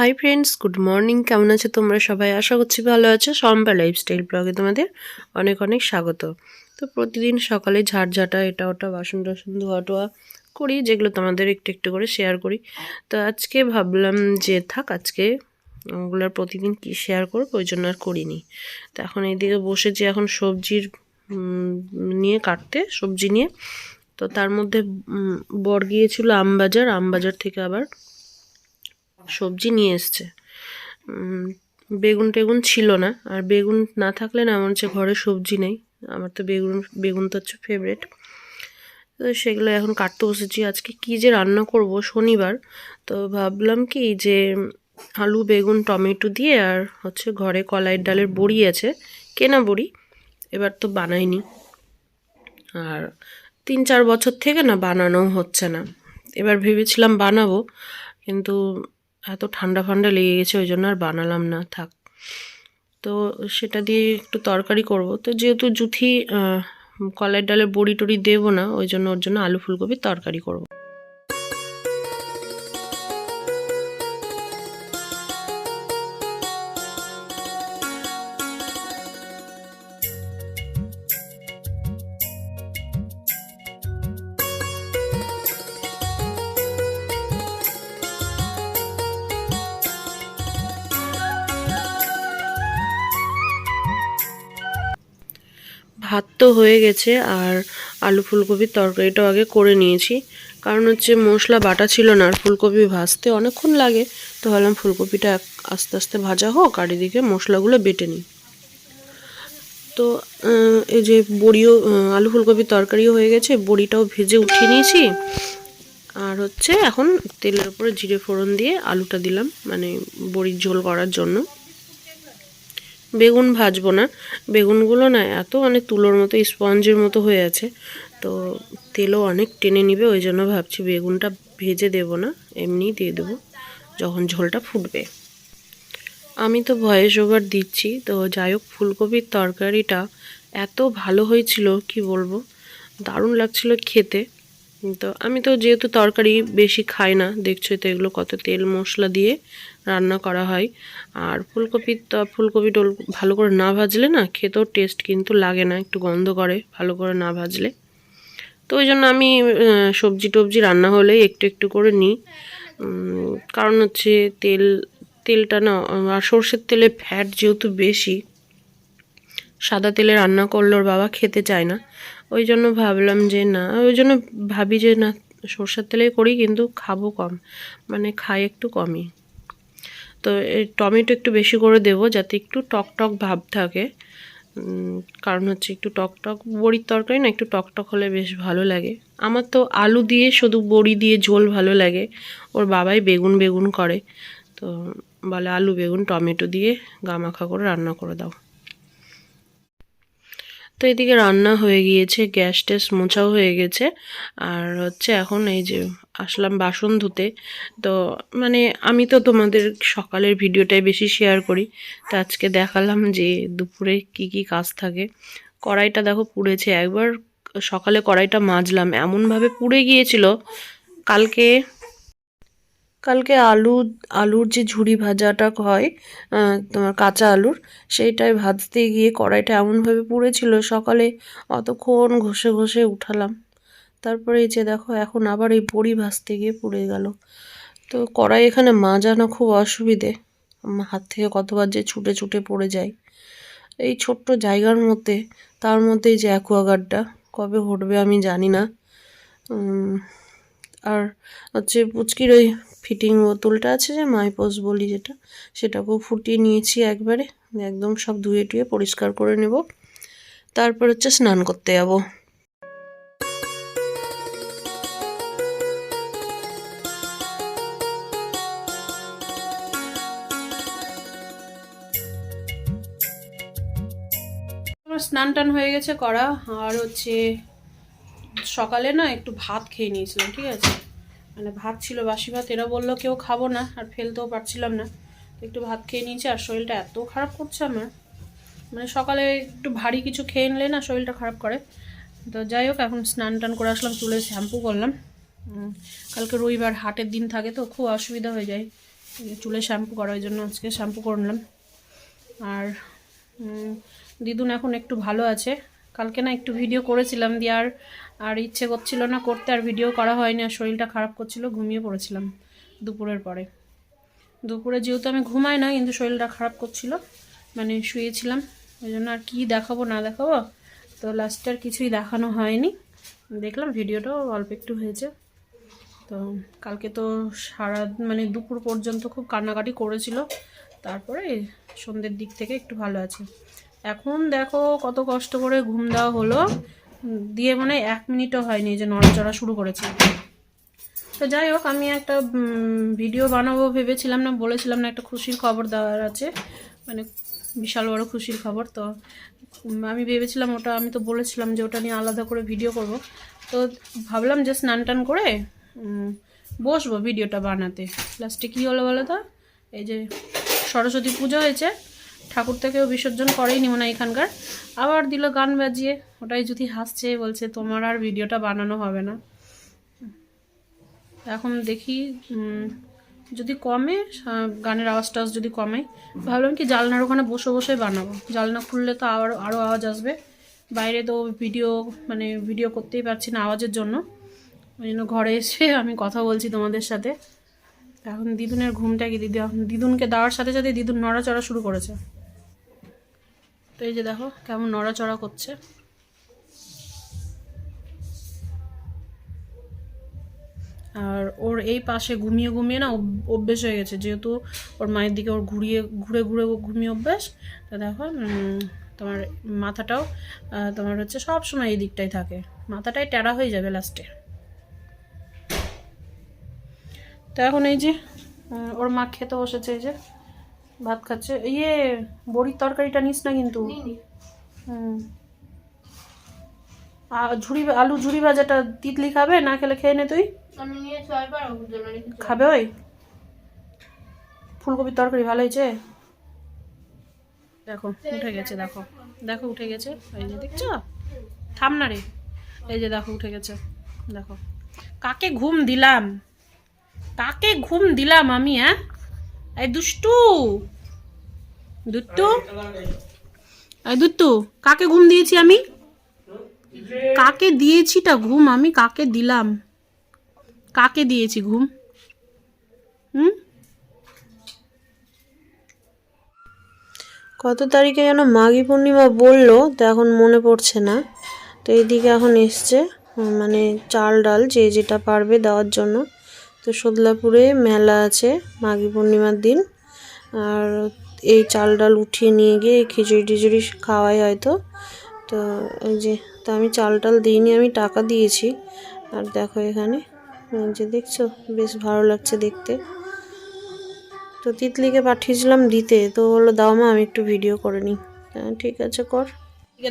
Hi friends good morning কেমন আছো তোমরা সবাই? আশা করছি ভালো আছো। সম্পা লাইফস্টাইল ব্লগে তোমাদের অনেক অনেক স্বাগত। তো প্রতিদিন সকালে ঝাড়ঝাটা, এটা ওটা, বাসন টাসন ধোয়া টোয়া করি, যেগুলো তোমাদের একটু একটু করে শেয়ার করি। তো আজকে ভাবলাম যে থাক, আজকে ওগুলোর প্রতিদিন কি শেয়ার করব, ওই জন্য আর করিনি। তো এখন এইদিকে বসেছি এখন সবজির নিয়ে কাটতে, সবজি নিয়ে। তো তার মধ্যে বর গিয়েছিল আমবাজার আমবাজার থেকে আবার সবজি নিয়ে এসছে। বেগুন টেগুন ছিল না। আর বেগুন না থাকলে না আমার হচ্ছে ঘরে সবজি নেই। আমার তো বেগুন বেগুন তো হচ্ছে ফেভারেট তো সেগুলো এখন কাটতে বসেছি। আজকে কি যে রান্না করব শনিবার। তো ভাবলাম কি যে আলু, বেগুন, টমেটো দিয়ে আর হচ্ছে ঘরে কলাইয়ের ডালের বড়ি আছে, কেনা বড়ি। এবার তো বানাইনি। আর তিন চার বছর থেকে না বানানো হচ্ছে না। এবার ভেবেছিলাম বানাবো। কিন্তু এত ঠান্ডা ফান্ডা লেগে গেছে, ওই জন্য আর বানালাম না, থাক। তো সেটা দিয়ে একটু তরকারি করব। তো যেহেতু জুথি কলাই ডালের ডালে বড়ি টড়ি দেবো না, ওই জন্য ওর জন্য আলু ফুলকপির তরকারি করব। ভাত তো হয়ে গেছে আর আলু ফুলকপির তরকারিটাও আগে করে নিয়েছি। কারণ হচ্ছে মশলা বাটা ছিল না আর ফুলকপি ভাজতে অনেকক্ষণ লাগে। তো ভাবলাম ফুলকপিটা আস্তে আস্তে ভাজা হোক আর এদিকে মশলাগুলো বেটে নিই। তো এই যে বড়িও আলু ফুলকপির তরকারিও হয়ে গেছে, বড়িটাও ভেজে উঠিয়ে নিয়েছি। আর হচ্ছে এখন তেলের উপরে জিরে ফোড়ন দিয়ে আলুটা দিলাম মানে বড়ির ঝোল করার জন্য। বেগুন ভাজবো না। বেগুনগুলো না এত মানে তুলোর মতো, স্পঞ্জের মতো হয়ে আছে। তো তেলও অনেক টেনে নিবে, ওই জন্য ভাবছি বেগুনটা ভেজে দেব না, এমনিই দিয়ে দেবো, যখন ঝোলটা ফুটবে। আমি তো ভয়েস ওভার দিচ্ছি, তো যাই হোক, ফুলকপির তরকারিটা এত ভালো হয়েছিল, কি বলব? দারুণ লাগছিল খেতে। তো আমি তো যেহেতু তরকারি বেশি খাই না, দেখছোই তো এগুলো কত তেল মশলা দিয়ে। রান্না করা হয়। আর ফুলকপি তো ফুলকপি টোল ভালো করে না ভাজলে না খেতেও টেস্ট কিন্তু লাগে না, একটু গন্ধ করে ভালো করে না ভাজলে। তো ওই জন্য আমি সবজি টবজি রান্না হলে একটু একটু করে নিই। কারণ হচ্ছে তেল, তেলটা না, আর সর্ষের তেলে ফ্যাট যেহেতু বেশি, সাদা তেলে রান্না করলে ওর বাবা খেতে চায় না। ওই জন্য ভাবলাম যে না, ওই জন্য ভাবি যে না, সর্ষের তেলে করি কিন্তু খাব কম মানে খাই একটু কমই। তো টমেটো একটু বেশি করে দেব যাতে একটু টক টক ভাব থাকে। কারণ হচ্ছে একটু টক টক বড়ির তরকারি না, একটু টক টক হলে বেশ ভালো লাগে। আমার তো আলু দিয়ে শুধু বড়ি দিয়ে ঝোল ভালো লাগে, ওর বাবাই বেগুন বেগুন করে। তো বলে আলু, বেগুন, টমেটো দিয়ে গামাখা করে রান্না করে দাও। তো এদিকে রান্না হয়ে গিয়েছে, গ্যাস ট্যাস মোছাও হয়ে গেছে। আর হচ্ছে এখন এই যে আসলাম বাসন ধুতে। তো মানে আমি তো তোমাদের সকালের ভিডিওটাই বেশি শেয়ার করি। তো আজকে দেখালাম যে দুপুরে কি কি কাজ থাকে। কড়াইটা দেখো পুড়েছে। একবার সকালে কড়াইটা মাজলাম। এমনভাবে পুড়ে গিয়েছিল। কালকে কালকে আলু, আলুর যে ঝুড়ি ভাজাটা হয় তোমার কাঁচা আলুর সেইটাই ভাজতে গিয়ে কড়াইটা এমনভাবে পুড়েছিল, সকালে অতক্ষণ ঘষে ঘষে উঠালাম। তারপরে যে দেখো, এখন আবার এই বড়ি ভাজতে গিয়ে পুড়ে গেল। তো কড়াই এখানে মাজানো খুব অসুবিধে। হাত থেকে কতবার যে ছুটে ছুটে পড়ে যায়। এই ছোট্ট জায়গার মধ্যে, তার মধ্যে এই যে অ্যাকোয়াগার্ডটা, কবে ঘটবে আমি জানি না। আর হচ্ছে পুচকির ওই ফিটিং বোতলটা আছে যে মাইপোস বলি যেটা, সেটাকেও ফুটিয়ে নিয়েছি একবারে। একদম সব ধুয়ে টুয়ে পরিষ্কার করে নেব। তারপর হচ্ছে স্নান করতে যাব। স্নান টান হয়ে গেছে করা। আর হচ্ছে সকালে না একটু ভাত খেয়ে নিয়েছিলাম, ঠিক আছে? মানে ভাত ছিল, বাসি ভাত, এরা বলল কেউ খাব না, আর ফেলতেও পারছিলাম না। একটু ভাত খেয়ে নিয়েছি, আর শরীরটা এত খারাপ করছে আমার। মানে সকালে একটু ভারী কিছু খেয়ে নিলে না শরীরটা খারাপ করে। তো যাই হোক, এখন স্নান টান করে আসলাম চুলে শ্যাম্পু করলাম। কালকে রবিবার হাটের দিন থাকে তো, খুব অসুবিধা হয়ে যায়। চুলে শ্যাম্পু করার জন্য আজকে শ্যাম্পু করলাম আর দিদুন এখন একটু ভালো আছে। কালকে না একটু ভিডিও করেছিলাম, দিয়ে আর আর ইচ্ছে করছিল না করতে, আর ভিডিও করা হয়নি, আর শরীরটা খারাপ করছিল, ঘুমিয়ে পড়েছিলাম দুপুরের পরে। দুপুরে যেহেতু আমি ঘুমাই না, কিন্তু শরীরটা খারাপ করছিল মানে শুয়েছিলাম, ওই জন্য আর কী দেখাবো, না দেখাবো, তো লাস্টে আর কিছুই দেখানো হয়নি। দেখলাম ভিডিওটাও অল্প একটু হয়েছে, তো কালকে তো সারা মানে দুপুর পর্যন্ত খুব কান্নাকাটি করেছিল, তারপরে সন্ধ্যের দিক থেকে একটু ভালো আছে। এখন দেখো কত কষ্ট করে ঘুম দেওয়া হলো দিয়ে মানে এক মিনিটও হয়নি যে নড়াচড়া শুরু করেছে। তো যাই হোক, আমি একটা ভিডিও বানাবো ভেবেছিলাম না, বলেছিলাম না, একটা খুশির খবর দেওয়ার আছে। মানে বিশাল বড় খুশির খবর, তো আমি ভেবেছিলাম ওটা, আমি তো বলেছিলাম যে ওটা নিয়ে আলাদা করে ভিডিও করব। তো ভাবলাম যে স্নান টান করে বসবো ভিডিওটা বানাতে। লাস্টে কী হলো বলো তো? এই যে সরস্বতী পুজো হয়েছে ঠাকুর থেকেও বিসর্জন করেই নিব না এখানকার। আবার দিল গান বাজিয়ে, ওটাই যদি হাসছে, বলছে, তোমার আর ভিডিওটা বানানো হবে না। এখন দেখি যদি কমে গানের আওয়াজ টাওয়াজ যদি কমে, ভাবলাম কি জালনার ওখানে বসে বসে বানাবো। জালনা খুললে তো আরও আরও আওয়াজ আসবে। বাইরে তো ভিডিও মানে ভিডিও করতেই পারছি না আওয়াজের জন্য। ওই জন্য ঘরে এসে আমি কথা বলছি তোমাদের সাথে। এখন দিদুনের ঘুমটা কি দিদি, দিদুনকে দেওয়ার সাথে সাথে দিদুন নড়াচড়া শুরু করেছে। তো এই যে দেখো কেমন নড়াচড়া করছে। আর ওর এই পাশে ঘুমিয়ে ঘুমিয়ে না অভ্যেস হয়ে গেছে, যেহেতু ওর মায়ের দিকে ওর ঘুরিয়ে, ঘুরে ঘুরে ঘুমিয়ে অভ্যেস, তো দেখো তোমার মাথাটাও তোমার হচ্ছে সব সময় এই দিকটাই থাকে, মাথাটাই টেরা হয়ে যাবে লাস্টে তো এখন এই যে ওর মা খেতে বসেছে এই যে। ভাত খাচ্ছে। ইয়ে বড়ির তরকারিটা নিস না কিন্তু? হুম। আর ঝুড়ি আলু ঝুড়ি ভাজাটা তিতলি খাবে? না খেলে খেয়ে নে তুই। খাবে ওই? ফুলকপির তরকারি ভালো হয়েছে? দেখো উঠে গেছে দেখো। দেখো উঠে গেছে। এই যে দেখছ? থাম না রে। এই যে দেখো উঠে গেছে। দেখো। কাকে ঘুম দিলাম? কাকে ঘুম দিলাম আমি হ্যাঁ? এই দুষ্টু। দুট্টু এই দুট্টু কাকে ঘুম দিয়েছি আমি? কাকে দিয়েছিটা ঘুম আমি? কাকে দিলাম? কাকে দিয়েছি ঘুম? হুম? কত তারিখে যেন মাঘী পূর্ণিমা বলল, তো এখন মনে পড়ছে না। তো এইদিকে এখন এসছে মানে চাল ডাল যে যেটা পারবে দেওয়ার জন্য। তো সদলাপুরে মেলা আছে, মাঘী পূর্ণিমার দিন। আর এই চাল ডাল উঠিয়ে নিয়ে গিয়ে খিচুড়ি টিচুড়ি খাওয়াই হয়তো। তো এই যে, তো আমি চাল ডাল দিইনি, আমি টাকা দিয়েছি। আর দেখো এখানে যে দেখছ, বেশ ভালো লাগছে দেখতে। তো তিতলিকে পাঠিয়েছিলাম দিতে, তো বলল, দাও মা, আমি একটু ভিডিও করে নিই। ঠিক আছে, কর।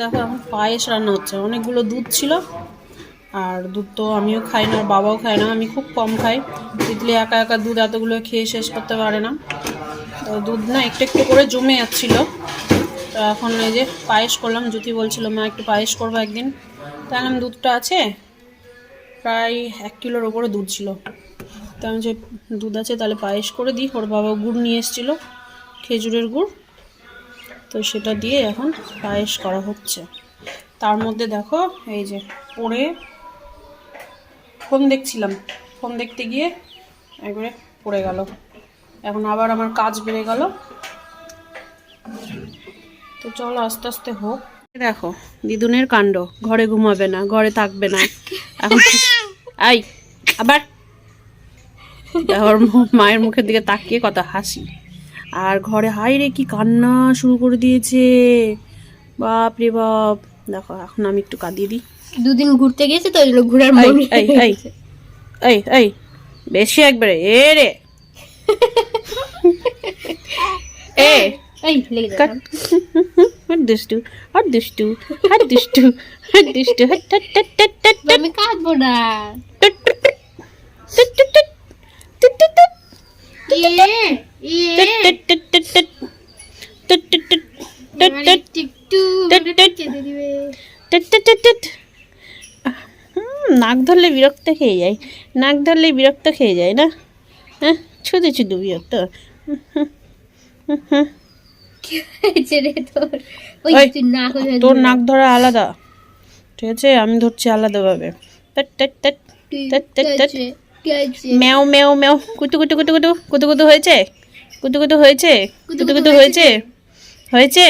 দেখো, এখন পায়েস রান্না হচ্ছে। অনেকগুলো দুধ ছিল আর দুধ তো আমিও খাই না বাবাও খায় না, আমি খুব কম খাই। তিতলি একা একা দুধ এতগুলো খেয়ে শেষ করতে পারে না। তো দুধ না একটু একটু করে জমে যাচ্ছিল। তো এখন এই যে পায়েস করলাম, জ্যোতি বলছিল, মা, একটু পায়েস করব একদিন। তাই তাহলে দুধটা আছে, প্রায় এক কিলোর ওপরে দুধ ছিল। তো আমি যে দুধ আছে তাহলে পায়েস করে দিই, ওর বাবা গুড় নিয়ে এসেছিল, খেজুরের গুড়। তো সেটা দিয়ে এখন পায়েস করা হচ্ছে। তার মধ্যে দেখো, এই যে পড়ে ফোন দেখছিলাম। ফোন দেখতে গিয়ে একবারে পড়ে গেল। এখন আবার আমার কাজ বেড়ে গেল। তো চলো আস্তে আস্তে হোক। দেখো, দিদুনের কাণ্ড। ঘরে ঘুমাবে না, ঘরে থাকবে না। এখন আই, আবার। মায়ের মুখের দিকে তাকিয়ে কত হাসি। আর ঘরে, হাই রে, কি কান্না শুরু করে দিয়েছে। বাপ রে বাপ। দেখো, এখন আমি একটু কাঁদিয়ে দিই। দুদিন ঘুরতে গেছে তো ওই ঘুরার মন এই এই বেশি একবারে এ রে এ এই লেগে যা আর দুষ্টু আর দুষ্টু আর দুষ্টু আর দুষ্টু আমি কাঁদবো না টিকটু কেঁদে দিবে হুম, নাক ধরলে বিরক্ত খেয়ে যায়। নাক ধরলে বিরক্ত খেয়ে যায় না? হ্যাঁ শুধু শুধু বিরক্ত। তোর? নাক ধরা আলাদা। ঠিক আছে আমি ধরছি আলাদাভাবে। ম্যাও ম্যাও ম্যাও। কুতু কুতু কুতু কুতু কুতু কুতু হয়েছে? কুতু কুতু হয়েছে কুতু কুতু হয়েছে। হয়েছে?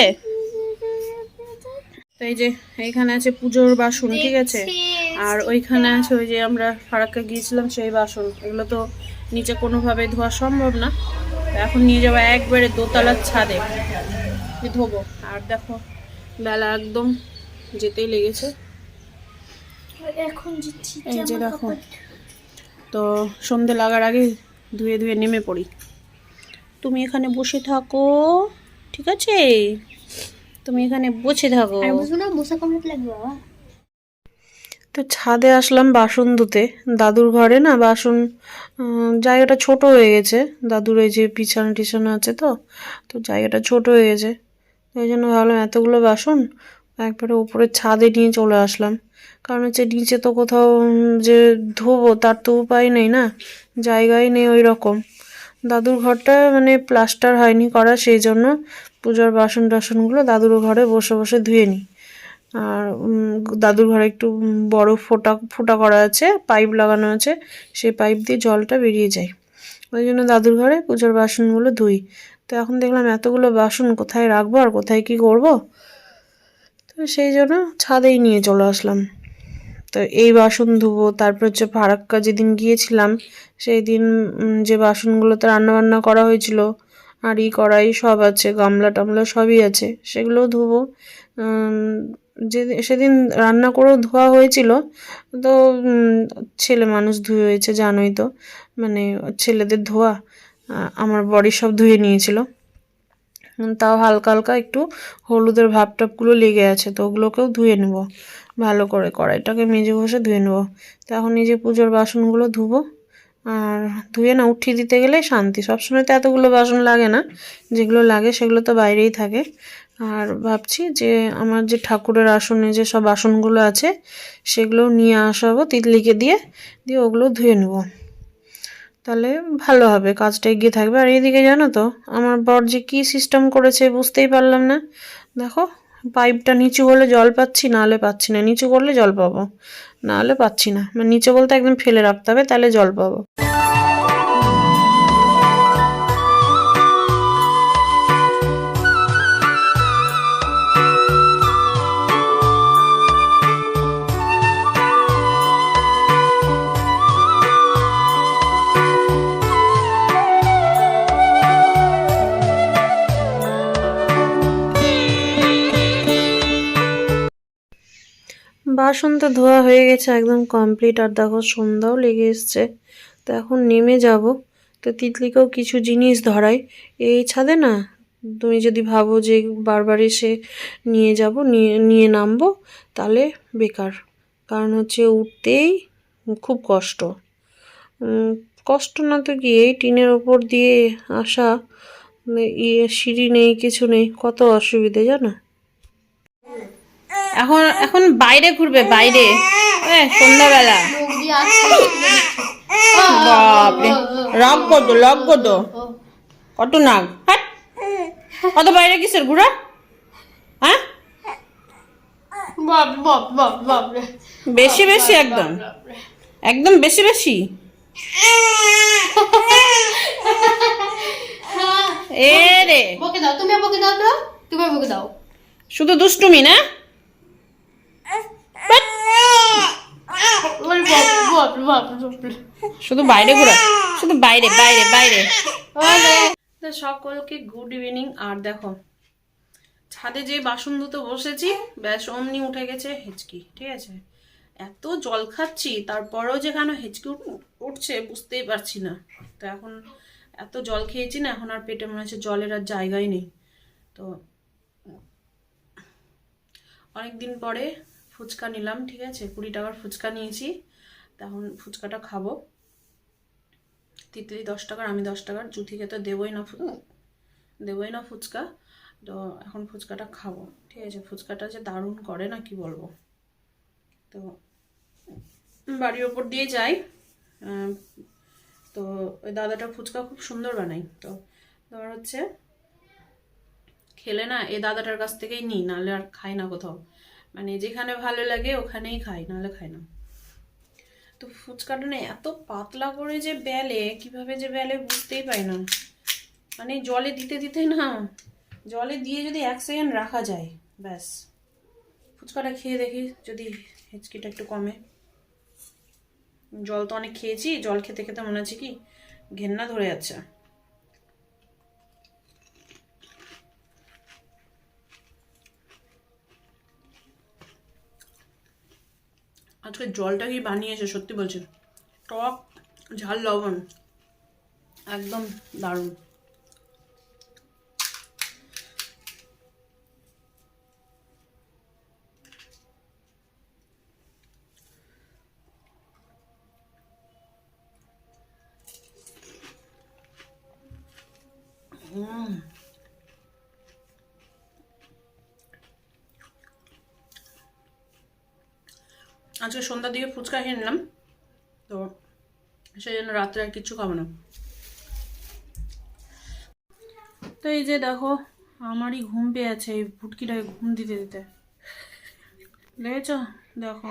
তো এই যে এইখানে আছে পুজোর বাসন ঠিক আছে? আর ওইখানে আছে ওই যে আমরা ফারাক্কা গিয়েছিলাম সেই বাসন। এগুলো তো নিচে কোনোভাবে ধোয়া সম্ভব না। এখন নিয়ে যাব একবারে দোতলার ছাদে। ধোবো। আর দেখো বেলা একদম যেতেই লেগেছে। এই যে দেখো তো সন্ধে লাগার আগে ধুয়ে ধুয়ে নেমে পড়ি। তুমি এখানে বসে থাকো ঠিক আছে? তুমি এখানে বসে থাকো। তো ছাদে আসলাম বাসন ধুতে। দাদুর ঘরে না বাসন জায়গাটা ছোট হয়ে গেছে। দাদুর এই যে বিছানা টিছানা আছে তো তো জায়গাটা ছোট হয়ে গেছে। ওই জন্য ভাবলাম এতগুলো বাসন একবারে উপরে ছাদে নিয়ে চলে আসলাম। কারণ হচ্ছে নিচে তো কোথাও যে ধোবো তার তো উপায় নেই না জায়গাই নেই ওই রকম দাদুর ঘরটা মানে প্লাস্টার হয়নি করা সেই জন্য পূজার বাসন টাসনগুলো দাদুর ঘরে বসে বসে ধুয়ে নিই। আর দাদুর ঘরে একটু বড় ফোটা, ফোঁটা করা আছে, পাইপ লাগানো আছে, সেই পাইপ দিয়ে জলটা বেরিয়ে যায়। ওই জন্য দাদুর ঘরে পুজোর বাসনগুলো ধুই। তো এখন দেখলাম এতগুলো বাসন কোথায় রাখব আর কোথায় কি করব? তো সেই জন্য ছাদেই নিয়ে চলে আসলাম। তো এই বাসন ধুবো, তারপর হচ্ছে ফারাক্কা যেদিন গিয়েছিলাম, সেই দিন যে বাসনগুলোতে রান্নাবান্না করা হয়েছিল হাঁড়ি কড়াই সব আছে, গামলা টামলা সবই আছে। সেগুলোও ধুবো। যে, সেদিন রান্না করেও ধোয়া হয়েছিল, তো ছেলে মানুষ ধুয়ে হয়েছে, জানোই তো মানে ছেলেদের ধোয়া আমার বডি সব ধুয়ে নিয়েছিল। তাও হালকা হালকা একটু হলুদের ভাব টাপগুলো লেগে আছে, তো ওগুলোকেও ধুয়ে নেব। ভালো করে কড়াইটাকে মেজে ঘষে ধুয়ে নেব। তো এখন এই যে পুজোর বাসনগুলো ধুবো। আর ধুয়ে না উঠিয়ে দিতে গেলে শান্তি। সবসময় তো এতগুলো বাসন লাগে না, যেগুলো লাগে সেগুলো তো বাইরেই থাকে। আর ভাবছি যে আমার যে ঠাকুরের আসনে যে সব বাসনগুলো আছে সেগুলো নিয়ে আসাবো তিতলিকে দিয়ে দিয়ে ওগুলো ধুয়ে নেব। তাহলে ভালো হবে, কাজটা এগিয়ে থাকবে। আর এইদিকে জানো তো, আমার বর যে কী সিস্টেম করেছে বুঝতেই পারলাম না। দেখো পাইপটা নিচু করলে জল পাচ্ছি না হলে পাচ্ছি না। নিচু করলে জল পাবো না হলে পাচ্ছি না। মানে নিচু বলতে একদম ফেলে রাখতে হবে, তাহলে জল পাবো। বাসন তো ধোয়া হয়ে গেছে একদম কমপ্লিট আর দেখো সন্ধ্যাও লেগে এসছে। তো এখন নেমে যাব। তো তিতলিকেও কিছু জিনিস ধরাই। এই ছাদে না, তুমি যদি ভাবো যে বারবার এসে নিয়ে যাব, নিয়ে নিয়ে নামবো, তাহলে বেকার। কারণ হচ্ছে উঠতেই খুব কষ্ট। কষ্ট না তো কি, এই টিনের ওপর দিয়ে আসা ইয়ে সিঁড়ি নেই, কিছু নেই, কত অসুবিধে জানো? এখন এখন বাইরে ঘুরবে বাইরে। সন্ধ্যাবেলা। বাপরে। রাগ কত লগ কত কত নাগ। হাট। কত বাইরে কিসের ঘুরা? হ্যাঁ? বেশি বেশি একদম। একদম বেশি বেশি। এ রে। বকে দাও তুমি বকে দাও তো। তুমি বকে দাও। শুধু দুষ্টুমি না ওরে বাপ বাপ বাপ বাপ রে। শুধু বাইরে ঘোরা। শুধু বাইরে বাইরে বাইরে। সকলকে গুড ইভিনিং আর দেখো, ছাদে যে বাসন ধুতে বসেছি, ব্যাস অমনি উঠে গেছে হেঁচকি, ঠিক আছে? এত জল খাচ্ছি, তারপরেও যে কেন হেঁচকি উঠ- উঠছে বুঝতেই পারছি না। তো এখন এত জল খেয়েছি না, এখন আর পেটে মনে হচ্ছে জলের আর জায়গাই নেই। তো অনেক দিন পরে ফুচকা নিলাম, ঠিক আছে? কুড়ি টাকার ফুচকা নিয়েছি। তখন ফুচকাটা খাব। তিতলি দশ টাকার, আমি দশ টাকার। জুথিকে তো দেবই না দেবই না ফুচকা। তো এখন ফুচকাটা খাব, ঠিক আছে? ফুচকাটা যে দারুণ করে না, কি বলব? তো বাড়ির ওপর দিয়ে যাই। তো ওই দাদাটা ফুচকা খুব সুন্দর বানাই তো তোমার হচ্ছে, খেলে না এই দাদাটার কাছ থেকেই নিই, নাহলে আর খাই না কোথাও। মানে যেখানে ভালো লাগে ওখানেই খাই, নাহলে খাই না। তো ফুচকাটা না এত পাতলা করে যে বেলে, কীভাবে যে বেলে বুঝতেই পাই না। মানে জলে দিতে দিতে না, জলে দিয়ে যদি এক সেকেন্ড রাখা যায়, ব্যাস। ফুচকাটা খেয়ে দেখি যদি হেঁচকিটা একটু কমে। জল তো অনেক খেয়েছি, জল খেতে খেতে মনে হচ্ছে কি ঘেন্না ধরে যাচ্ছে। আজকে জলটা কি বানিয়েছে সত্যি বলছি টক ঝাল লবণ। একদম দারুণ। হুম আজকে সন্ধ্যার দিকে ফুচকা খেয়ে নিলাম। তো সেই জন্য রাত্রে আর কিচ্ছু খাব না। তো এই যে দেখো আমারই ঘুম পেয়ে আছে এই ফুটকিটাকে ঘুম দিতে দিতে। দেখেছ? দেখো।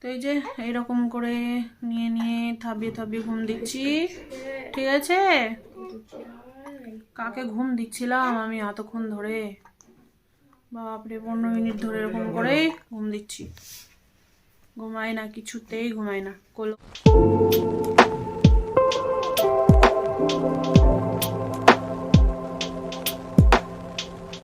তো এই যে এইরকম করে নিয়ে নিয়ে থাবিয়ে থাবিয়ে ঘুম দিচ্ছি। ঠিক আছে? কাকে ঘুম দিচ্ছিলাম আমি এতক্ষণ ধরে? বাপরে পনেরো মিনিট ধরে এরকম করে ঘুম দিচ্ছি। ঘুমায় না কিছুতেই ঘুমায় না। কল